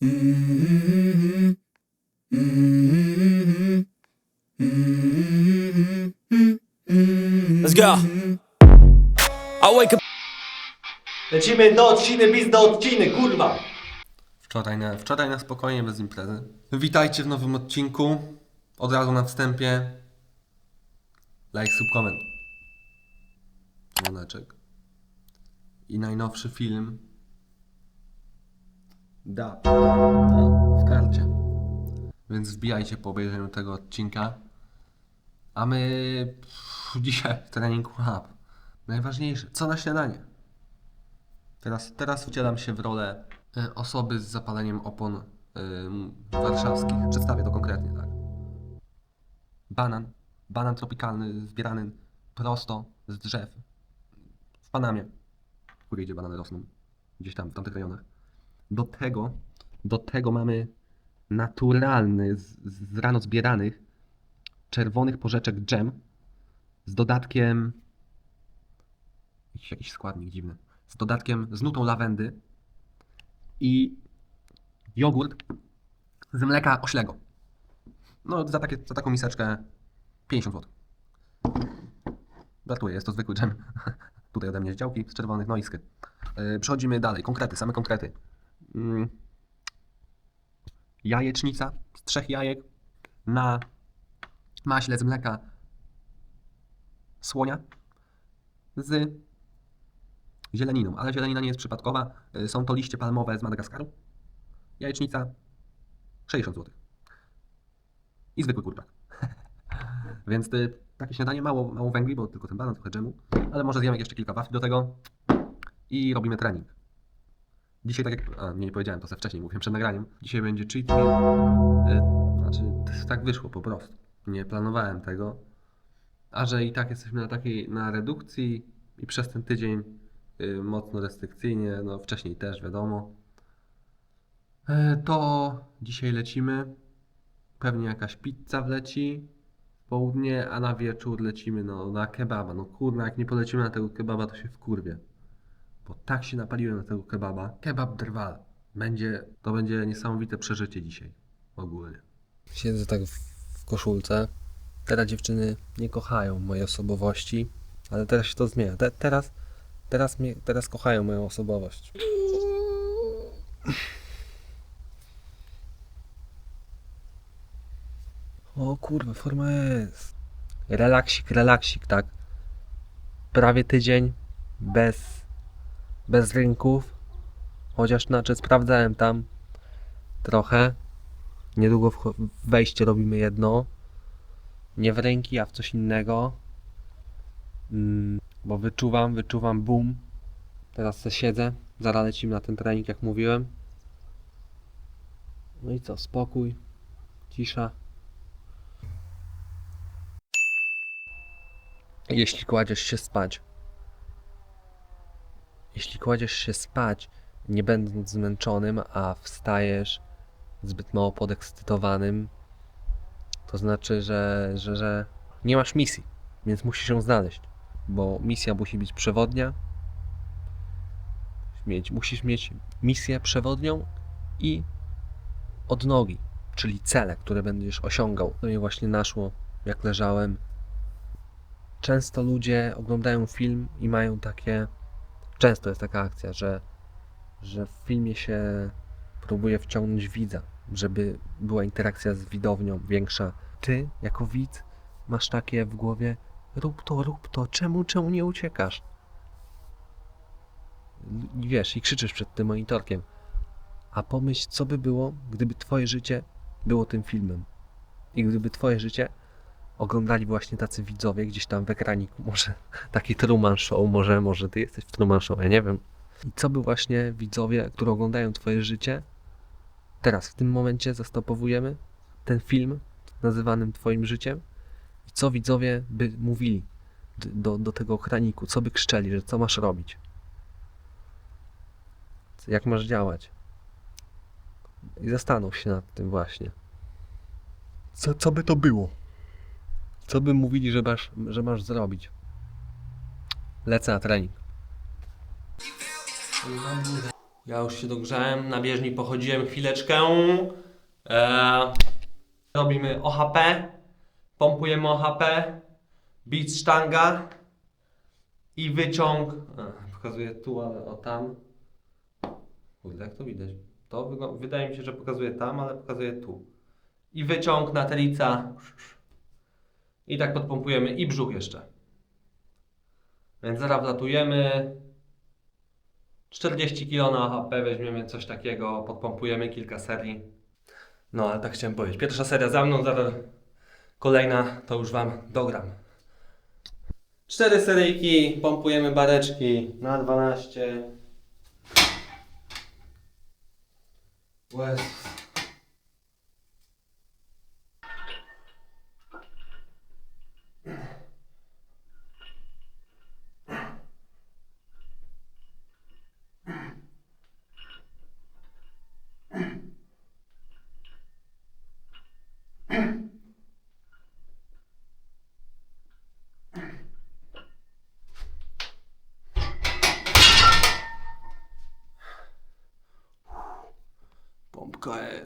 Let's go. I wake up. Lecimy do odciny, bis do odciny, kurwa! Wczoraj na, wczoraj na spokojnie, bez imprezy. Witajcie w nowym odcinku. Od razu na wstępie. Like, sub, comment. Dzwoneczek. I najnowszy film. Da. No, w karcie. Więc wbijajcie po obejrzeniu tego odcinka. A my pff, dzisiaj trening hub. Najważniejsze, co na śniadanie? Teraz, teraz wcielam się w rolę e, osoby z zapaleniem opon m, warszawskich. Przedstawię to konkretnie, tak. Banan. Banan tropikalny zbierany prosto z drzew. W Panamie. W gdzie banany rosną. Gdzieś tam, w tamtych rejonach. Do tego, do tego mamy naturalny, z, z rano zbieranych czerwonych porzeczek dżem z dodatkiem jakiś, jakiś składnik dziwny. Z dodatkiem, z nutą lawendy i jogurt z mleka oślego. No, za, takie, za taką miseczkę 50 zł. Żartuję, jest to zwykły dżem. Tutaj ode mnie z działki, z czerwonych noisky. Yy, przechodzimy dalej. Konkrety, same konkrety. Mm. Jajecznica z trzech jajek na maśle z mleka słonia z zieleniną, ale zielenina nie jest przypadkowa. Y, Są to liście palmowe z Madagaskaru. Jajecznica 60 zł. I zwykły kurczak. Więc y, takie śniadanie, mało, mało węgli, bo tylko ten banan, trochę dżemu, ale może zjemy jeszcze kilka wafli do tego i robimy trening. Dzisiaj tak jak, a nie, powiedziałem, to sobie wcześniej mówiłem przed nagraniem. Dzisiaj będzie cheat meal. Y, Znaczy, tak wyszło po prostu. Nie planowałem tego. A że i tak jesteśmy na takiej, na redukcji i przez ten tydzień y, mocno restrykcyjnie, no wcześniej też wiadomo. E, to dzisiaj lecimy. Pewnie jakaś pizza wleci w południe, a na wieczór lecimy no, na kebaba. No kurna, jak nie polecimy na tego kebaba, to się wkurwię. Bo tak się napaliłem na tego kebaba. Kebab drwal. Będzie, to będzie niesamowite przeżycie dzisiaj. Ogólnie. Siedzę tak w, w koszulce. Teraz dziewczyny nie kochają mojej osobowości, ale teraz się to zmienia. Te, teraz, teraz, mnie, teraz kochają moją osobowość. O kurwa, forma jest. Relaksik, relaksik, tak. Prawie tydzień bez, bez rynków. Chociaż znaczy sprawdzałem tam trochę. Niedługo wejście robimy jedno. Nie w ręki, a w coś innego. Mm, bo wyczuwam, wyczuwam boom. Teraz se siedzę. Zaraz lecimy na ten trening, jak mówiłem. No i co? Spokój. Cisza. Jeśli kładziesz się spać. Jeśli kładziesz się spać, nie będąc zmęczonym, a wstajesz zbyt mało podekscytowanym, to znaczy, że, że, że nie masz misji, więc musisz ją znaleźć, bo misja musi być przewodnia. Mieć, musisz mieć misję przewodnią i odnogi, czyli cele, które będziesz osiągał. To mnie właśnie naszło, jak leżałem. Często ludzie oglądają film i mają takie. Często jest taka akcja, że, że w filmie się próbuje wciągnąć widza, żeby była interakcja z widownią większa. Ty, jako widz, masz takie w głowie, rób to, rób to, czemu, czemu nie uciekasz? I wiesz, i krzyczysz przed tym monitorkiem. A pomyśl, co by było, gdyby twoje życie było tym filmem. I gdyby twoje życie oglądali właśnie tacy widzowie gdzieś tam w ekraniku, może taki Truman Show, może, może ty jesteś w Truman Show, ja nie wiem. I co by właśnie widzowie, którzy oglądają twoje życie, teraz w tym momencie zastopowujemy ten film nazywanym twoim życiem i co widzowie by mówili do, do tego ekraniku, co by krzczeli, że co masz robić. Jak masz działać. I zastanów się nad tym właśnie. Co, co by to było? Co by mówili, że masz, że masz zrobić? Lecę na trening. Ja już się dogrzałem, na bieżni pochodziłem chwileczkę. Eee, robimy OHP, pompujemy OHP, beat sztanga i wyciąg. A, pokazuję tu, ale o tam. Kurde, jak to widać? To wydaje mi się, że pokazuje tam, ale pokazuje tu. I wyciąg na telica. I tak podpompujemy i brzuch jeszcze. Więc zaraz wlatujemy. 40 kg na HP weźmiemy coś takiego, podpompujemy kilka serii. No, ale tak chciałem powiedzieć. Pierwsza seria za mną, zaraz kolejna to już Wam dogram. Cztery seryjki, pompujemy bareczki na 12. Łez.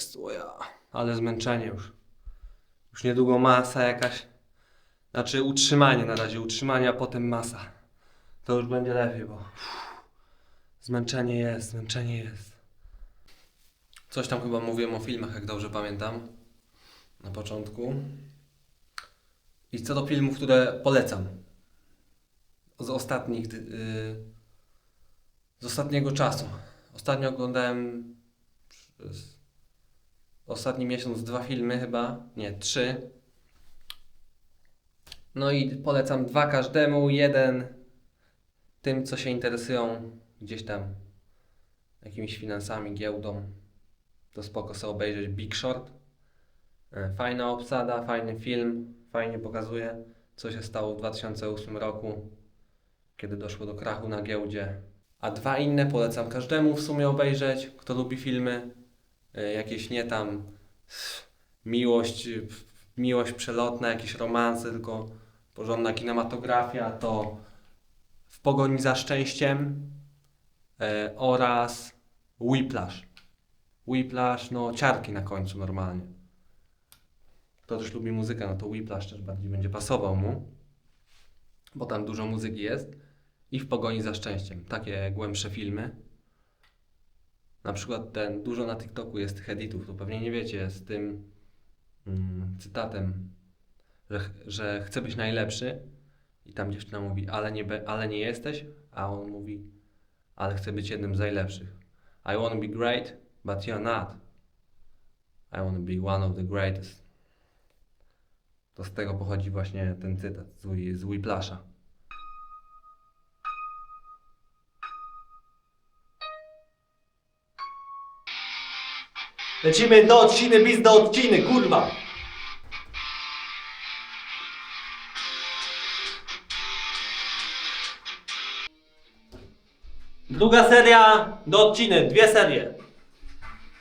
Jest, o ja. Ale zmęczenie już. Już niedługo masa jakaś. Znaczy utrzymanie na razie, utrzymanie, a potem masa. To już będzie lepiej, bo zmęczenie jest, zmęczenie jest. Coś tam chyba mówiłem o filmach, jak dobrze pamiętam. Na początku. I co do filmów, które polecam. Z ostatnich, yy, z ostatniego czasu. Ostatnio oglądałem przez ostatni miesiąc dwa filmy chyba, nie, trzy. No i polecam dwa każdemu, jeden tym, co się interesują gdzieś tam jakimiś finansami, giełdą. To spoko sobie obejrzeć Big Short. E, Fajna obsada, fajny film, fajnie pokazuje, co się stało w 2008 roku, kiedy doszło do krachu na giełdzie. A dwa inne polecam każdemu w sumie obejrzeć, kto lubi filmy. E, Jakieś nie tam miłość, miłość przelotna, jakieś romanse, tylko porządna kinematografia, to W pogoni za szczęściem e, oraz Whiplash. Whiplash, no ciarki na końcu normalnie. Kto też lubi muzykę, no to Whiplash też bardziej będzie pasował mu, bo tam dużo muzyki jest. I w pogoni za szczęściem. Takie głębsze filmy. Na przykład ten, dużo na TikToku jest tych editów, to pewnie nie wiecie, z tym mm, cytatem, że, że chce być najlepszy i tam dziewczyna mówi, ale nie, ale nie jesteś, a on mówi, ale chcę być jednym z najlepszych. I want to be great, but you're not. I want to be one of the greatest. To z tego pochodzi właśnie ten cytat z, z Whiplasha. Lecimy do odciny, bis do odciny, kurwa! Druga seria do odciny, dwie serie.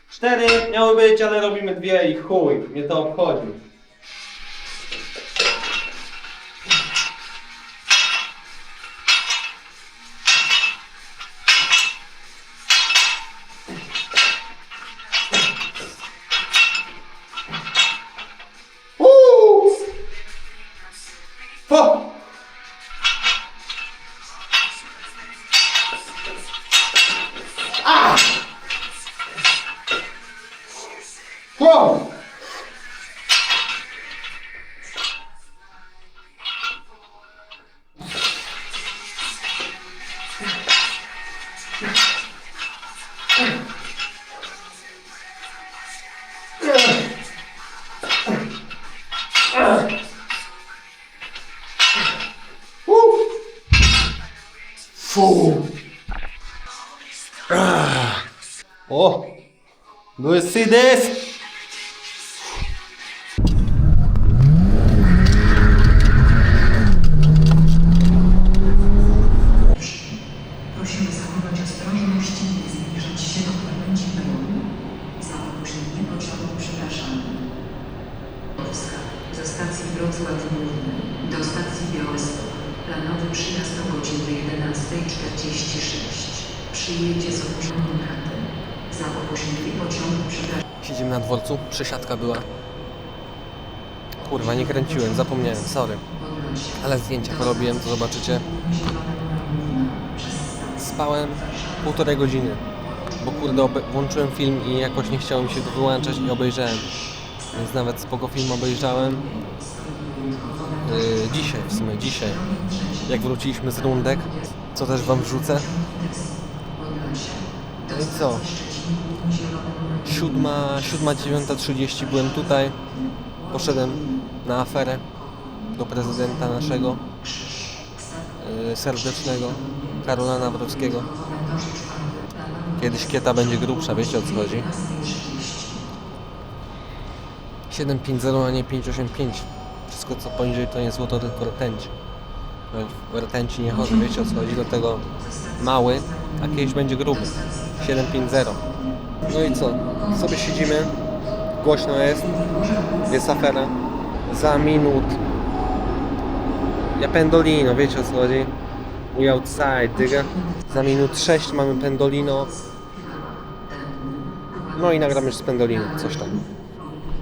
Cztery miały być, ale robimy dwie i chuj, mnie to obchodzi. Fu! O! Do you see Planowy przyjazd o godzinie 11.46. Przyjedzie z karty. Za opóźnienie pociągu przepraszamy. Siedzimy na dworcu, przesiadka była. Kurwa, nie kręciłem, zapomniałem, sorry. Ale zdjęcia porobiłem, to zobaczycie. Spałem półtorej godziny, bo kurde, włączyłem film i jakoś nie chciało mi się go wyłączać i obejrzałem. Więc nawet spoko film obejrzałem. Yy, dzisiaj w sumie, dzisiaj. Jak wróciliśmy z rundek, co też wam wrzucę. No i co? Siódma, siódma, dziewiąta, trzydzieści byłem tutaj. Poszedłem na aferę do prezydenta naszego yy, serdecznego, Karola Nawrockiego. Kiedyś kieta będzie grubsza, wiecie o co chodzi? 750, a nie 585. Wszystko co poniżej to nie złoto, tylko rtęć. No, W rtęci nie chodzę, wiecie o co chodzi, dlatego mały, a kiedyś będzie gruby. 750. No i co? Sobie siedzimy, głośno jest, jest afera. Za minut. Ja pendolino, wiecie o co chodzi? We outside, dyga. Za minut 6 mamy pendolino. No i nagram już z pendolino, coś tam.